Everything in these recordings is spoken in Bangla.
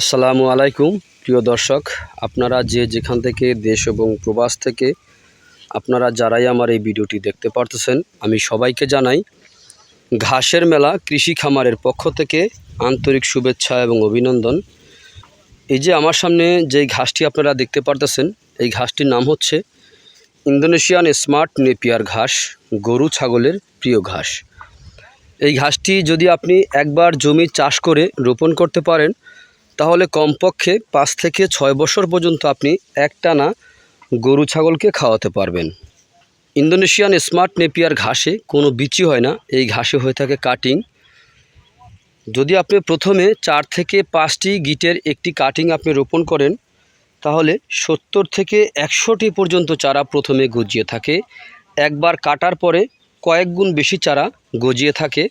আসসালামু আলাইকুম, প্রিয় দর্শক। আপনারা যে যেখান থেকে দেশ এবং প্রবাস থেকে আপনারা যারাই আমার এই ভিডিওটি দেখতে পারতেছেন, আমি সবাইকে জানাই, ঘাসের মেলা কৃষি খামারের পক্ষ থেকে আন্তরিক শুভেচ্ছা এবং অভিনন্দন। এই যে আমার সামনে যে ঘাসটি আপনারা দেখতে পারতেছেন, এই ঘাসটির নাম হচ্ছে ইন্দোনেশিয়ান স্মার্ট নেপিয়ার ঘাস, গরু ছাগলের প্রিয় ঘাস। এই ঘাসটি যদি আপনি একবার জমি চাষ করে রোপণ করতে পারেন তাহলে কমপক্ষে পাঁচ থেকে ছয় বছর পর্যন্ত আপনি একটানা গরু ছাগলকে খাওয়াতে পারবেন। ইন্দোনেশিয়ান স্মার্ট নেপিয়ার ঘাসে কোনো বিচি হয় না, এই ঘাসে হয়ে থাকে কাটিং। যদি আপনি প্রথমে চার থেকে পাঁচটি গিটের একটি কাটিং আপনি রোপণ করেন, তাহলে সত্তর থেকে একশোটি পর্যন্ত চারা প্রথমে গজিয়ে থাকে। একবার কাটার পরে কয়েক গুণ বেশি চারা গজিয়ে থাকে।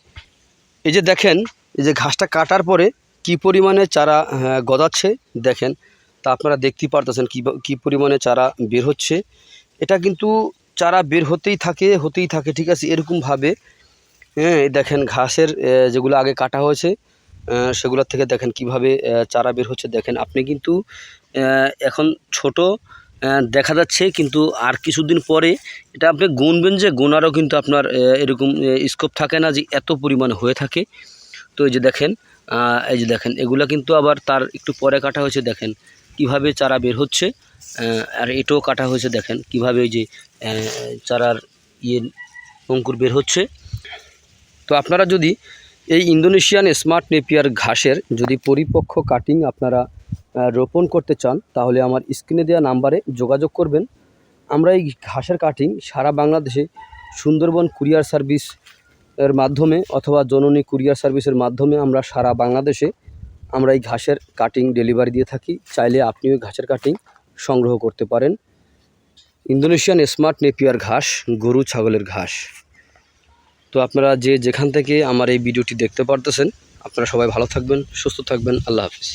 এই যে দেখেন, এই যে ঘাসটা কাটার পরে কি পরিমাণে চারা হ্যাঁ, গজাচ্ছে দেখেন তা আপনারা দেখতেই পারতেছেন কী কী পরিমাণে চারা বের হচ্ছে। এটা কিন্তু চারা বের হতেই থাকে হতেই থাকে ঠিক আছে এরকমভাবে হ্যাঁ দেখেন ঘাসের যেগুলো আগে কাটা হয়েছে সেগুলোর থেকে দেখেন কীভাবে চারা বের হচ্ছে। দেখেন আপনি কিন্তু এখন ছোট দেখা যাচ্ছে কিন্তু আর কিছুদিন পরে এটা আপনি গুনবেন যে গোনারও কিন্তু আপনার এরকম স্কোপ থাকে না যে এত পরিমাণ হয়ে থাকে। তো এই যে দেখেন এই যে দেখেন, এগুলা কিন্তু আবার তার একটু পরে কাটা হয়েছে, দেখেন কীভাবে চারা বের হচ্ছে আর এটাও কাটা হয়েছে, দেখেন কীভাবে ওই যে চারার ইয়ে অঙ্কুর বের হচ্ছে। তো আপনারা যদি এই ইন্দোনেশিয়ান স্মার্ট নেপিয়ার ঘাসের যদি পরিপক্ক কাটিং আপনারা রোপণ করতে চান, তাহলে আমার স্ক্রিনে দেওয়া নাম্বারে যোগাযোগ করবেন। আমরা এই ঘাসের কাটিং সারা বাংলাদেশে সুন্দরবন কুরিয়ার সার্ভিস এর মাধ্যমে অথবা জননী কুরিয়ার সার্ভিসের মাধ্যমে আমরা সারা বাংলাদেশে আমরা এই ঘাসের কাটিং ডেলিভারি দিয়ে থাকি। চাইলে আপনিও ঘাসের কাটিং সংগ্রহ করতে পারেন। ইন্দোনেশিয়ান স্মার্ট নেপিয়ার ঘাস, গরু ছাগলের ঘাস। তো আপনারা যে যেখান থেকে আমার এই ভিডিওটি দেখতে পারতেছেন, আপনারা সবাই ভালো থাকবেন, সুস্থ থাকবেন, আল্লাহ হাফিজ।